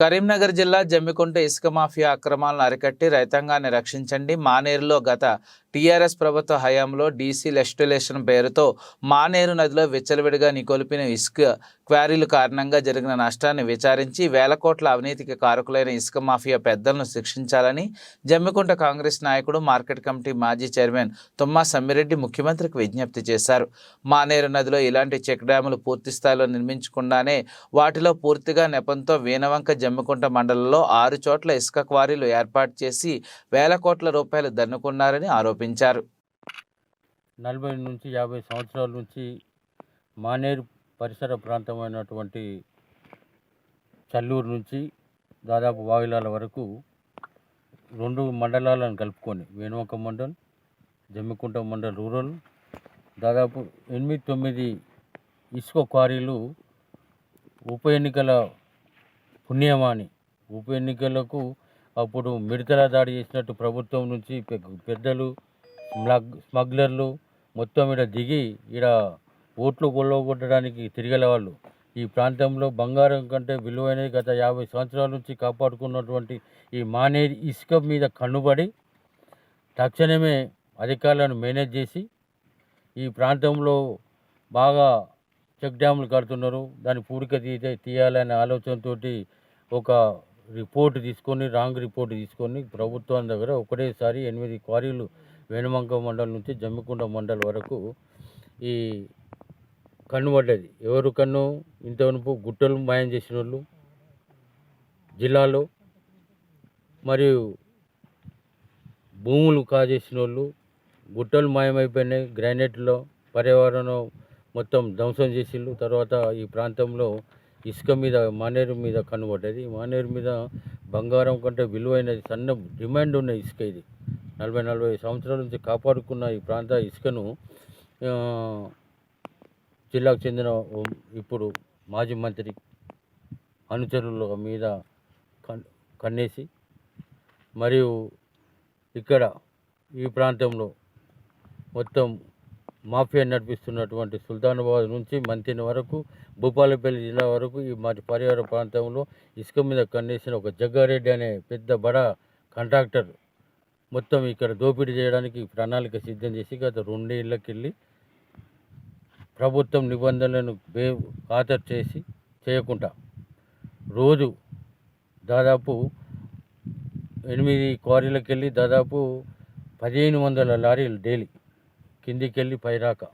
కరీంనగర్ జిల్లా జమ్మికుంట ఇసుక మాఫియా అక్రమాలను అరికట్టి రైతాంగాన్ని రక్షించండి మానేరులో గత టీఆర్ఎస్ ప్రభుత్వ హయాంలో డీసీ లెస్టులేషన్ పేరుతో మానేరు నదిలో విచ్చలవిడిగా నికొలిపిన ఇసుక క్వారీల కారణంగా జరిగిన నష్టాన్ని విచారించి వేల కోట్ల అవినీతికి కారకులైన ఇసుక మాఫియా పెద్దలను శిక్షించాలని జమ్మికుంట కాంగ్రెస్ నాయకుడు మార్కెట్ కమిటీ మాజీ చైర్మన్ తుమ్మా సమ్మిరెడ్డి ముఖ్యమంత్రికి విజ్ఞప్తి చేశారు. మానేరు నదిలో ఇలాంటి చెక్ డ్యాములు పూర్తి స్థాయిలో నిర్మించకుండానే వాటిలో పూర్తిగా నెపంతో వీణవంక జమ్మికుంట మండలంలో ఆరు చోట్ల ఇసుక క్వారీలు ఏర్పాటు చేసి వేల కోట్ల రూపాయలు దన్నుకున్నారని ఆరోపించారు. నలభై నుంచి యాభై సంవత్సరాల నుంచి మానేరు పరిసర ప్రాంతమైనటువంటి చల్లూరు నుంచి దాదాపు వాయులాల వరకు రెండు మండలాలను కలుపుకొని వేణువంక మండల్ జమ్మికుంట మండల్ రూరల్ దాదాపు ఎనిమిది తొమ్మిది ఇసుక క్వారీలు ఉప ఎన్నికల పుణ్యమాని ఉప ఎన్నికలకు అప్పుడు మిడతల దాడి చేసినట్టు ప్రభుత్వం నుంచి పెద్దలు స్మగ్లర్లు మొత్తం ఇక్కడ దిగి ఇక్కడ ఓట్లు కొల్లగొట్టడానికి తిరిగల వాళ్ళు ఈ ప్రాంతంలో బంగారం కంటే విలువైనది గత యాభై సంవత్సరాల నుంచి కాపాడుకున్నటువంటి ఈ మానేరు ఇసుక మీద కన్నుబడి తక్షణమే అధికారులను మేనేజ్ చేసి ఈ ప్రాంతంలో బాగా చెక్ డ్యాములు కడుతున్నారు. దాని పూడిక తీయాలనే ఆలోచనతోటి ఒక రిపోర్ట్ తీసుకొని రాంగ్ రిపోర్ట్ తీసుకొని ప్రభుత్వం దగ్గర ఒకటేసారి ఎనిమిది క్వారీలు వేణుమంక మండలం నుంచి జమ్మికుండ మండలం వరకు ఈ కన్ను పడ్డది. ఎవరు కన్ను? ఇంతవరకు గుట్టలు మాయం చేసిన వాళ్ళు జిల్లాలో మరియు భూములు కాజేసిన వాళ్ళు గుట్టలు మాయమైపోయినాయి గ్రానైట్లో పర్యావరణం మొత్తం ధ్వంసం చేసిండ్రు తర్వాత ఈ ప్రాంతంలో ఇసుక మీద మానేరు మీద కనుబడ్డది మానేరు మీద బంగారం కంటే విలువైనది సన్న డిమాండ్ ఉన్న ఇసుక ఇది. నలభై నలభై సంవత్సరాల నుంచి కాపాడుకున్న ఈ ప్రాంత ఇసుకను జిల్లాకు చెందిన ఇప్పుడు మాజీ మంత్రి అనుచరుల మీద కన్నేసి మరియు ఇక్కడ ఈ ప్రాంతంలో మొత్తం మాఫియా నడిపిస్తున్నటువంటి సుల్తానాబాద్ నుంచి మంతిని వరకు భూపాలపల్లి జిల్లా వరకు ఈ మా పరివార ప్రాంతంలో ఇసుక మీద కన్నేసిన ఒక జగ్గారెడ్డి అనే పెద్ద బడా కాంట్రాక్టర్ మొత్తం ఇక్కడ దోపిడీ చేయడానికి ప్రణాళిక సిద్ధం చేసి గత రెండేళ్ళకెళ్ళి ప్రభుత్వం నిబంధనలను బే ఖాతరు చేసి చేయకుండా రోజు దాదాపు ఎనిమిది క్వారీలకు వెళ్ళి దాదాపు పదిహేను వందల లారీలు డైలీ కిందికి వెళ్ళి పైరాక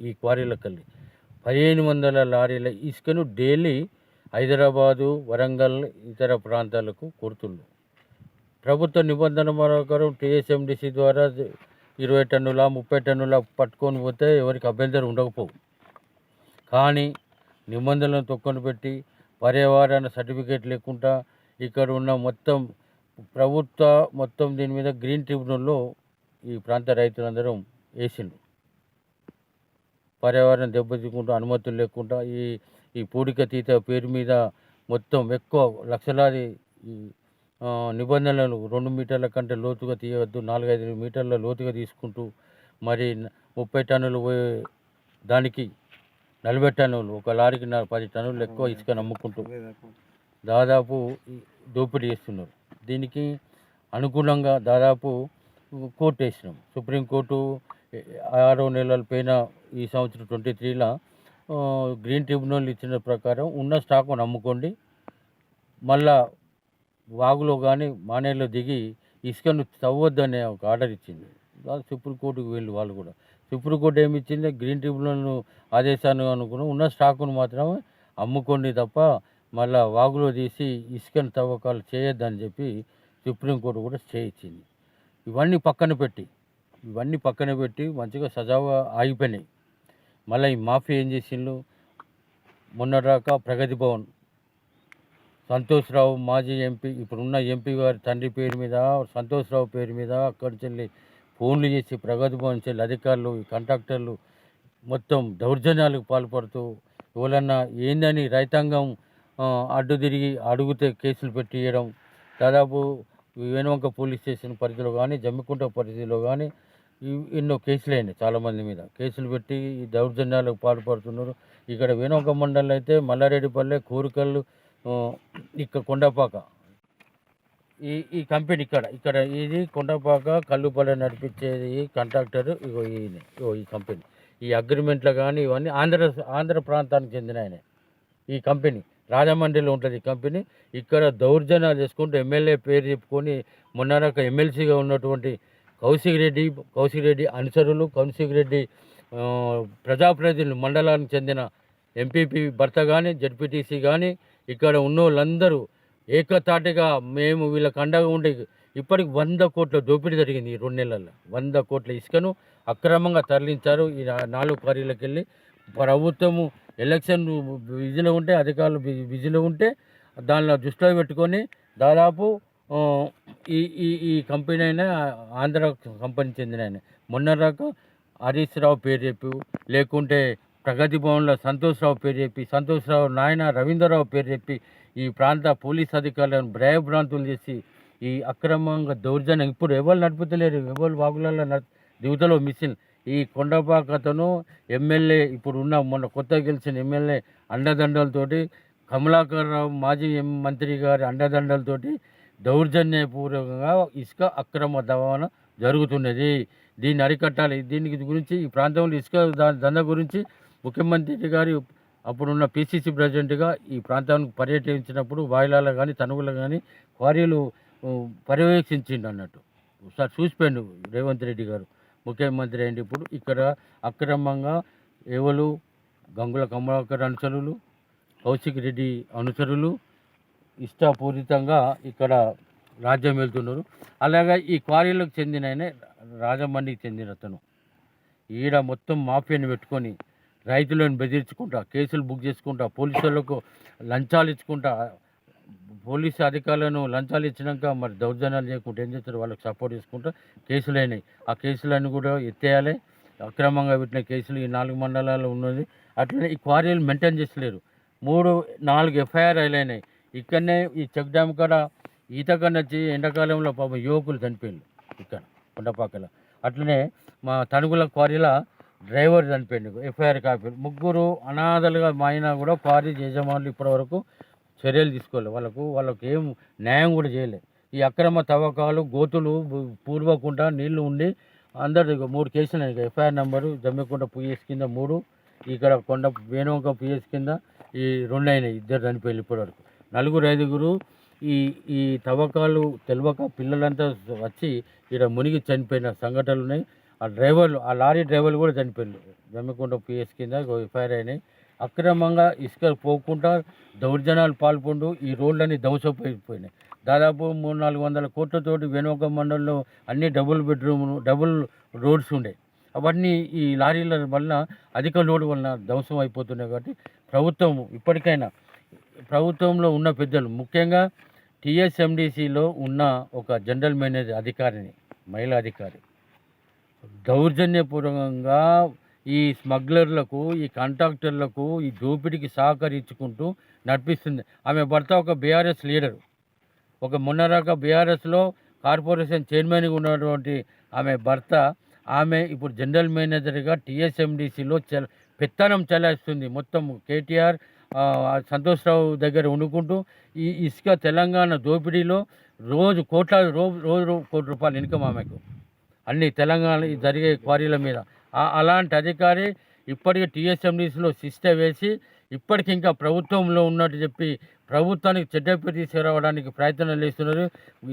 ఈ క్వారీలకు వెళ్ళి పదిహేను వందల లారీల ఇసుకను డైలీ హైదరాబాదు వరంగల్ ఇతర ప్రాంతాలకు కొడుతుండ్రు. ప్రభుత్వ నిబంధన ప్రకారం టీఎస్ఎండిసి ద్వారా ఇరవై టన్నుల ముప్పై టన్నుల పట్టుకొని పోతే ఎవరికి అభ్యంతరం ఉండకపోవు. కానీ నిబంధనలను తొక్కను పెట్టి పర్యావరణ సర్టిఫికేట్ లేకుండా ఇక్కడ ఉన్న మొత్తం ప్రభుత్వ మొత్తం దీని మీద గ్రీన్ ట్రిబ్యునల్లో ఈ ప్రాంత రైతులందరం వేసిండు. పర్యావరణం దెబ్బతికుంటూ అనుమతులు లేకుండా ఈ ఈ పూడిక తీత పేరు మీద మొత్తం ఎక్కువ లక్షలాది నిబంధనలు రెండు మీటర్ల కంటే లోతుగా తీయవద్దు నాలుగైదు మీటర్ల లోతుగా తీసుకుంటూ మరి ముప్పై టన్నులు పోయే దానికి నలభై టన్నులు ఒక లారీకి పది టన్నులు ఎక్కువ ఇసుక నమ్ముకుంటూ దాదాపు దోపిడీ చేస్తున్నారు. దీనికి అనుగుణంగా దాదాపు కోర్టు వేసినాం. సుప్రీంకోర్టు ఆరో నెలల పైన ఈ సంవత్సరం ట్వంటీ త్రీలో గ్రీన్ ట్రిబ్యునల్ ఇచ్చిన ప్రకారం ఉన్న స్టాక్ను నమ్ముకోండి. మళ్ళా వాగులో కానీ మానేలో దిగి ఇసుకను తవ్వద్దనే ఒక ఆర్డర్ ఇచ్చింది. సుప్రీంకోర్టుకు వెళ్ళి వాళ్ళు కూడా. సుప్రీంకోర్టు ఏమి ఇచ్చింది? గ్రీన్ ట్రిబ్యునల్ ఆదేశాన్ని అనుకున్న ఉన్న స్టాకును మాత్రమే అమ్ముకోండి తప్ప మళ్ళా వాగులో తీసి ఇసుకను తవ్వకాలు చేయొద్దని చెప్పి సుప్రీంకోర్టు కూడా స్టే ఇచ్చింది ఇవన్నీ పక్కన పెట్టి ఇవన్నీ పక్కన పెట్టి మంచిగా సజావుగా ఆగిపోయినాయి. మళ్ళీ ఈ మాఫీ ఏం చేసిండ్రు? మొన్నటిదాకా ప్రగతి భవన్ సంతోష్ రావు మాజీ ఎంపీ ఇప్పుడున్న ఎంపీ గారి తండ్రి పేరు మీద సంతోష్ రావు పేరు మీద అక్కడి చెల్లి ఫోన్లు చేసి ప్రగతి భవన్ చెల్లి అధికారులు ఈ కాంట్రాక్టర్లు మొత్తం దౌర్జన్యాలకు పాల్పడుతూ ఎవరన్నా ఏందని రైతాంగం అడ్డు తిరిగి అడుగుతే కేసులు పెట్టియడం దాదాపు వేణువంక పోలీస్ స్టేషన్ పరిధిలో కానీ జమ్మికుంట పరిధిలో కానీ ఎన్నో కేసులు అయినాయి చాలామంది మీద. కేసులు పెట్టి ఈ దౌర్జన్యాలకు పాల్పడుతున్నారు. ఇక్కడ వేణువంక మండలం అయితే మల్లారెడ్డిపల్లె కోరికల్లు ఇక్కడ కొండపాక. ఈ ఈ కంపెనీ ఇక్కడ ఇక్కడ ఇది కొండపాక కల్లుపల్లె నడిపించేది కాంట్రాక్టర్ ఇగో ఈయన ఇగో ఈ కంపెనీ. ఈ అగ్రిమెంట్లో కానీ ఇవన్నీ ఆంధ్ర ఆంధ్ర ప్రాంతానికి చెందిన ఆయన. ఈ కంపెనీ రాజమండ్రిలో ఉంటుంది ఈ కంపెనీ. ఇక్కడ దౌర్జన్యాలు చేసుకుంటూ ఎమ్మెల్యే పేరు చెప్పుకొని మొన్నరక ఎమ్మెల్సీగా ఉన్నటువంటి కౌశిక్ రెడ్డి కౌశిక్ రెడ్డి అనుచరులు కౌశిక్ రెడ్డి ప్రజాప్రతినిధులు మండలానికి చెందిన ఎంపీపీ భర్త కానీ జడ్పీటీసీ కానీ ఇక్కడ ఉన్న వాళ్ళందరూ ఏకతాటిగా మేము వీళ్ళకి అండగా ఉండి ఇప్పటికి వంద కోట్ల దోపిడీ జరిగింది ఈ రెండు నెలల్లో. వంద కోట్ల ఇసుకను అక్రమంగా తరలించారు. ఈ నాలుగు క్వారీలకు వెళ్ళి ప్రభుత్వము ఎలక్షన్ బిజీలో ఉంటే అధికారులు బిజీలో ఉంటే దానిలో దృష్టిలో పెట్టుకొని దాదాపు ఈ ఈ ఈ కంపెనీ అయినా ఆంధ్ర కంపెనీ చెందిన ఆయన మొన్న దాకా హరీష్ రావు పేరు చెప్పి లేకుంటే ప్రగతి భవన్లో సంతోష్ రావు పేరు చెప్పి సంతోష్ రావు నాయన రవీంద్రరావు పేరు చెప్పి ఈ ప్రాంత పోలీస్ అధికారులను భ్రయభ్రాంతులు చేసి ఈ అక్రమంగా దౌర్జన్యం ఇప్పుడు ఎవరు నడుపుతలేరు? ఎవరు వాగులలో నడు దిగుతలో మిషన్ ఈ కొండపాకతను ఎమ్మెల్యే ఇప్పుడు ఉన్న మొన్న కొత్తగా గెలిచిన ఎమ్మెల్యే అండదండలతోటి కమలాకర్ రావు మాజీ ఎం మంత్రి గారి అండదండలతోటి దౌర్జన్యపూర్వకంగా ఇసుక అక్రమ దవాన జరుగుతున్నది. దీన్ని అరికట్టాలి. దీనికి గురించి ఈ ప్రాంతంలో ఇసుక దంద గురించి ముఖ్యమంత్రి గారి అప్పుడున్న పిసిసి ప్రెసిడెంట్గా ఈ ప్రాంతానికి పర్యటించినప్పుడు వాయిలాలు కానీ తనుగులు కానీ క్వారీలు పర్యవేక్షించిండు అన్నట్టు. ఒకసారి చూసిపోయిండు రేవంత్ రెడ్డి గారు. ముఖ్యమంత్రి అయింది ఇప్పుడు. ఇక్కడ అక్రమంగా ఎవరు గంగుల కమలాకర్ అనుచరులు కౌశిక్ రెడ్డి అనుచరులు ఇష్టపూరితంగా ఇక్కడ రాజ్యం వెళ్తున్నారు. అలాగే ఈ క్వారీలకు చెందిన రాజమండ్రికి చెందిన అతను. ఈడ మొత్తం మాఫియాని పెట్టుకొని రైతులను బెదిరించుకుంటా కేసులు బుక్ చేసుకుంటా పోలీసులకు లంచాలు ఇచ్చుకుంటా పోలీసు అధికారులను లంచాలు ఇచ్చినాక మరి దౌర్జన్యాలు చేయకుండా ఏం చేస్తారు? వాళ్ళకి సపోర్ట్ చేసుకుంటా కేసులు అయినాయి. ఆ కేసులన్నీ కూడా ఎత్తేయాలి. అక్రమంగా పెట్టిన కేసులు ఈ నాలుగు మండలాల్లో ఉన్నది. అట్లనే ఈ క్వారీలు మెయింటైన్ చేసలేరు మూడు నాలుగు ఎఫ్ఐఆర్ అయినాయి. ఇక్కడనే ఈ చెక్ డ్యామ్ కాడ ఈతకన్నా వచ్చి ఎండాకాలంలో పాపం యువకులు చనిపోయింది ఇక్కడ కొండపాకలో. అట్లనే మా తణుగుల క్వారీల డ్రైవర్ చనిపోయిండు ఎఫ్ఐఆర్ కాపీ. ముగ్గురు అనాథలుగా మాయన కూడా క్వారీ యజమానులు ఇప్పటివరకు చర్యలు తీసుకోలేదు వాళ్ళకు వాళ్ళకి ఏం న్యాయం కూడా చేయలేదు ఈ అక్రమ తవ్వకాలు గోతులు పూర్వకుండా నీళ్ళు ఉండి అందరు మూడు కేసులు ఇక ఎఫ్ఐఆర్ నెంబరు జమ్మికుంట పిఎస్ కింద మూడు ఇక్కడ కొండ వేణువంక పిఎస్ కింద ఈ రెండు అయినాయి. ఇద్దరు చనిపోయారు ఇప్పటివరకు. నలుగురు ఐదుగురు ఈ ఈ తవ్వకాలు తెలియక పిల్లలంతా వచ్చి ఇక్కడ మునిగి చనిపోయిన సంఘటనలు ఉన్నాయి. ఆ డ్రైవర్లు ఆ లారీ డ్రైవర్లు కూడా చనిపోయారు జమ్మికుంట పిఎస్ కింద ఎఫ్ఐఆర్ అయినాయి. అక్రమంగా ఇసుక పోకుండా దౌర్జన్యాలు పాల్పొండు ఈ రోడ్లన్నీ ధ్వంసపోయిపోయినాయి దాదాపు మూడు నాలుగు వందల కోట్లతోటి వెనుక మండలంలో అన్ని డబుల్ బెడ్రూమ్ డబుల్ రోడ్స్ ఉండే. అవన్నీ ఈ లారీల వలన అధిక లోడ్ వలన ధ్వంసం అయిపోతున్నాయి కాబట్టి ప్రభుత్వం ఇప్పటికైనా ప్రభుత్వంలో ఉన్న పెద్దలు ముఖ్యంగా టీఎస్ఎండిసిలో ఉన్న ఒక జనరల్ మేనేజర్ అధికారిని మహిళా అధికారి. దౌర్జన్యపూర్వకంగా ఈ స్మగ్లర్లకు ఈ కాంట్రాక్టర్లకు ఈ దోపిడీకి సహకరించుకుంటూ నడిపిస్తుంది. ఆమె భర్త ఒక బీఆర్ఎస్ లీడరు. ఒక మొన్నరాక బీఆర్ఎస్లో కార్పొరేషన్ చైర్మన్గా ఉన్నటువంటి ఆమె భర్త ఆమె ఇప్పుడు జనరల్ మేనేజర్గా టీఎస్ఎండిసిలో చల పెత్తనం చెలాయిస్తుంది. మొత్తం కేటీఆర్ సంతోష్రావు దగ్గర వండుకుంటూ ఈ ఇసుక తెలంగాణ దోపిడీలో రోజు కోట్ల రోజు రోజు కోటి రూపాయలు ఇన్కమ్ ఆమెకు. అన్ని తెలంగాణ జరిగే క్వారీల మీద. అలాంటి అధికారి ఇప్పటికే టీఎస్ఎండీసీలో సిస్టమ్ వేసి ఇప్పటికి ఇంకా ప్రభుత్వంలో ఉన్నట్టు చెప్పి ప్రభుత్వానికి చెడ్డపి తీసుకురావడానికి ప్రయత్నాలు చేస్తున్నారు.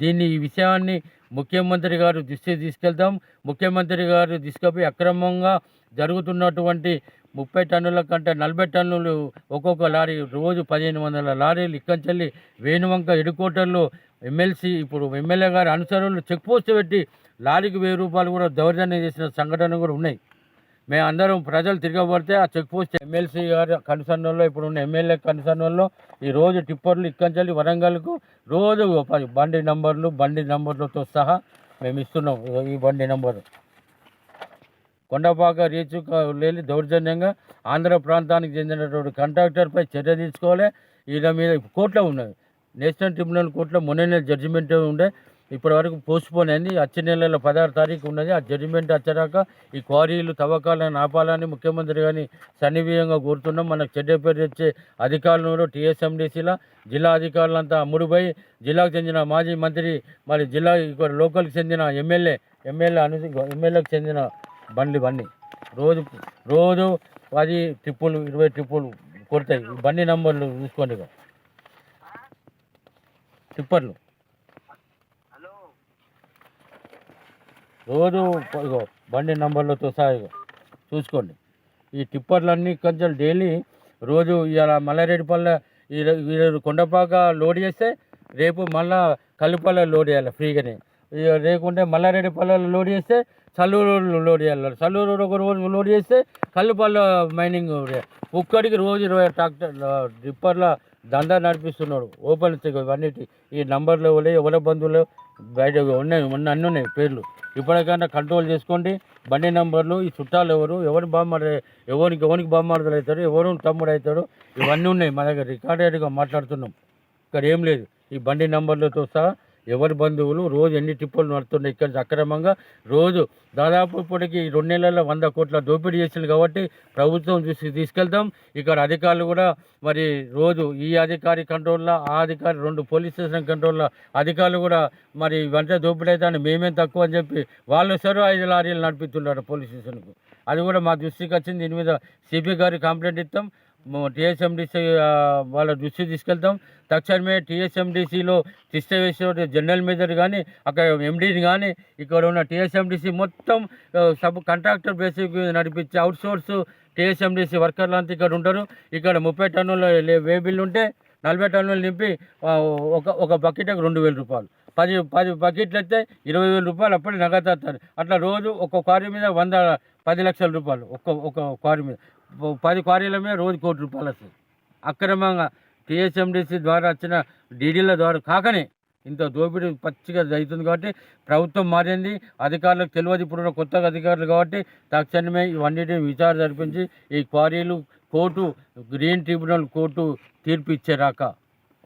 దీన్ని ఈ విషయాన్ని ముఖ్యమంత్రి గారు దృష్టికి తీసుకెళ్తాం ముఖ్యమంత్రి గారు తీసుకుపోయి అక్రమంగా జరుగుతున్నటువంటి ముప్పై టన్నుల కంటే నలభై టన్నులు ఒక్కొక్క లారీ రోజు పదిహేను వందల లారీలు ఇక్కంచెల్లి వేణువంక ఎడుకోటల్లో ఎమ్మెల్సీ ఇప్పుడు ఎమ్మెల్యే గారి అనుసరులు చెక్ పోస్ట్ పెట్టి లారీకి వెయ్యి రూపాయలు కూడా దౌర్జన్యం చేసిన సంఘటనలు కూడా ఉన్నాయి. మేమందరం ప్రజలు తిరగబడితే ఆ చెక్ పోస్ట్ ఎమ్మెల్సీ గారి కన్సర్న్లో ఇప్పుడు ఉన్న ఎమ్మెల్యే కన్సర్న్లో ఈ రోజు టిప్పర్లు ఇక్కంచెల్లి వరంగల్కు రోజు పది బండి నంబర్లు బండి నంబర్లతో సహా మేము ఇస్తున్నాం ఈ బండి నంబరు. కొండపాక రీచ్ లేని దౌర్జన్యంగా ఆంధ్ర ప్రాంతానికి చెందినటువంటి కాంట్రాక్టర్పై చర్య తీసుకోవాలి. ఈయన మీద కోర్టులో ఉన్నది. నేషనల్ ట్రిబ్యునల్ కోర్టులో మొన్ననే జడ్జిమెంట్ ఉండే. ఇప్పటి వరకు పోస్ట్పోన్ అయింది. వచ్చే నెలలో పదహారు తారీఖు ఉన్నది. ఆ జడ్జిమెంట్ వచ్చాక ఈ క్వారీలు తవ్వకాలను ఆపాలని ముఖ్యమంత్రి గారిని సన్నివేయంగా కోరుతున్నాం. మనకు చెడ్డ పేరు తెచ్చే అధికారులను టీఎస్ఎండిసిల జిల్లా అధికారులంతా అమ్ముడుపోయి జిల్లాకు చెందిన మాజీ మంత్రి మరి జిల్లా లోకల్కి చెందిన ఎమ్మెల్యే ఎమ్మెల్యే అను ఎమ్మెల్యేకి చెందిన బండి బండి రోజు రోజు పది ట్రిప్పులు ఇరవై ట్రిప్పులు కొడతాయి. బండి నంబర్లు చూసుకోండి టిప్పర్లు. రోజు ఇగో బండి నంబర్లతో సహా ఇగో చూసుకోండి. ఈ టిప్పర్లన్నీ కొంచెం డైలీ రోజు ఇలా మల్లారెడ్డిపల్లె ఈ- ఈరోజు కొండపాక లోడ్ చేస్తే రేపు మళ్ళా కల్లుపల్లె లోడ్ చేయాలి ఫ్రీగానే. లేకుంటే మల్లారెడ్డిపల్లెలో లోడ్ చేస్తే చల్లూరు లోడ్ చేయాలి. చల్లూరు ఒక రోజు లోడ్ చేస్తే కల్లుపల్లె మైనింగ్ ఒక్కడికి రోజు ఇరవై ట్రాక్టర్ డిప్పర్ల దందా నడిపిస్తున్నాడు. ఓపెన్ ఇవన్నిటి ఈ నంబర్లు ఎవరు ఎవరి బంధువులు బయట ఉన్నాయి ఉన్న అన్నీ ఉన్నాయి పేర్లు. ఇప్పటికైనా కంట్రోల్ చేసుకోండి. బండి నంబర్లు ఈ చుట్టాలు ఎవరు ఎవరి బామ్మాడు ఎవరికి ఎవరికి బామ్మాడుదలు అవుతారు ఎవరు తమ్ముడు అవుతాడు ఇవన్నీ ఉన్నాయి. మా దగ్గర రికార్డెడ్గా మాట్లాడుతున్నాం. ఇక్కడ ఏం లేదు. ఈ బండి నంబర్లతో సహా ఎవరి బంధువులు రోజు ఎన్ని టిప్పులు నడుతున్నాయి ఇక్కడ అక్రమంగా రోజు దాదాపు ఇప్పటికి రెండు నెలల్లో వంద కోట్ల దోపిడీ చేసింది కాబట్టి ప్రభుత్వం చూసి తీసుకెళ్తాం ఇక్కడ అధికారులు కూడా మరి రోజు ఈ అధికారి కంట్రోల్లో ఆ అధికారి రెండు పోలీస్ స్టేషన్ కంట్రోల్లో అధికారులు కూడా మరి వెంట దోపిడీ అవుతాను మేమేం తక్కువ అని చెప్పి వాళ్ళు సరే ఐదు లారీలు నడిపిస్తున్నారు పోలీస్ స్టేషన్కు. అది కూడా మా దృష్టికి వచ్చింది. దీని మీద సిపి గారికి కంప్లైంట్ ఇస్తాం. టీఎస్ఎండిసి వాళ్ళ దృష్టి తీసుకెళ్తాం. తక్షణమే టీఎస్ఎండిసిలో తిష్ట జనరల్ మేనేజర్ కానీ అక్కడ ఎండీని కానీ ఇక్కడ ఉన్న టీఎస్ఎండిసి మొత్తం సబ్ కాంట్రాక్టర్ బేసిక్ నడిపించి అవుట్ సోర్స్ టీఎస్ఎండిసి వర్కర్లు అంతా ఇక్కడ ఉంటారు. ఇక్కడ ముప్పై టన్నుల లే- ఉంటే నలభై టన్నులు నింపి ఒక ఒక బకెట్కి రెండు వేల రూపాయలు. పది పది బకెట్లు అయితే ఇరవై వేల రూపాయలు అప్పుడు నగదు అట్లా రోజు ఒక క్వారీ మీద వంద పది లక్షల రూపాయలు ఒక్క ఒక క్వారీ మీద. పది క్వారీలమే రోజు కోటి రూపాయలు వస్తాయి. అక్రమంగా టీఎస్ఎండిసి ద్వారా వచ్చిన డీడీల ద్వారా కాకనే ఇంత దోపిడీ పచ్చిగా అవుతుంది కాబట్టి ప్రభుత్వం మారింది అధికారులకు తెలియదు ఇప్పుడున్న కొత్తగా అధికారులు కాబట్టి తక్షణమే ఇవన్నిటిని విచారణ జరిపించి ఈ క్వారీలు కోర్టు గ్రీన్ ట్రిబ్యునల్ కోర్టు తీర్పు ఇచ్చేరాక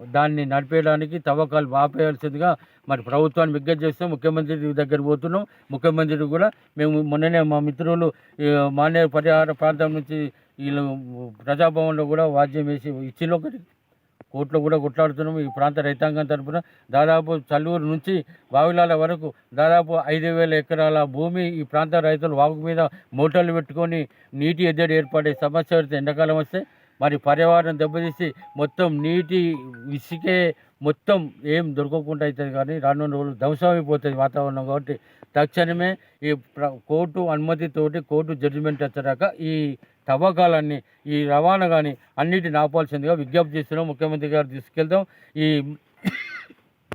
దాన్ని నడిపేయడానికి తవ్వకాలు ఆపేయాల్సిందిగా మరి ప్రభుత్వాన్ని విజ్ఞప్తి చేస్తూ ముఖ్యమంత్రి దగ్గర పోతున్నాం. ముఖ్యమంత్రి కూడా మేము మొన్ననే మా మిత్రులు ఈ పరిహార ప్రాంతం నుంచి వీళ్ళు ప్రజాభవన్లో కూడా వాద్యం వేసి ఇచ్చిన ఒకటి. కోర్టులో కూడా కొట్లాడుతున్నాం. ఈ ప్రాంత రైతాంగం తరపున దాదాపు చల్లూరు నుంచి బావిలాల వరకు దాదాపు ఐదు వేల ఎకరాల భూమి ఈ ప్రాంత రైతులు వాగు మీద మోటార్లు పెట్టుకొని నీటి ఎద్దడి ఏర్పడే సమస్య వస్తే ఎండాకాలం వస్తే మరి పర్యావరణం దెబ్బతీసి మొత్తం నీటి ఇసుకే మొత్తం ఏం దొరకకుండా అవుతుంది కానీ రానున్న రోజులు ధ్వంసమైపోతుంది వాతావరణం కాబట్టి తక్షణమే ఈ ప్ర కోర్టు అనుమతితోటి కోర్టు జడ్జిమెంట్ వచ్చాక ఈ తవ్వకాలన్నీ ఈ రవాణా కానీ అన్నిటిని ఆపాల్సిందిగా విజ్ఞప్తి చేస్తున్నాం. ముఖ్యమంత్రి గారు తీసుకెళ్తాం. ఈ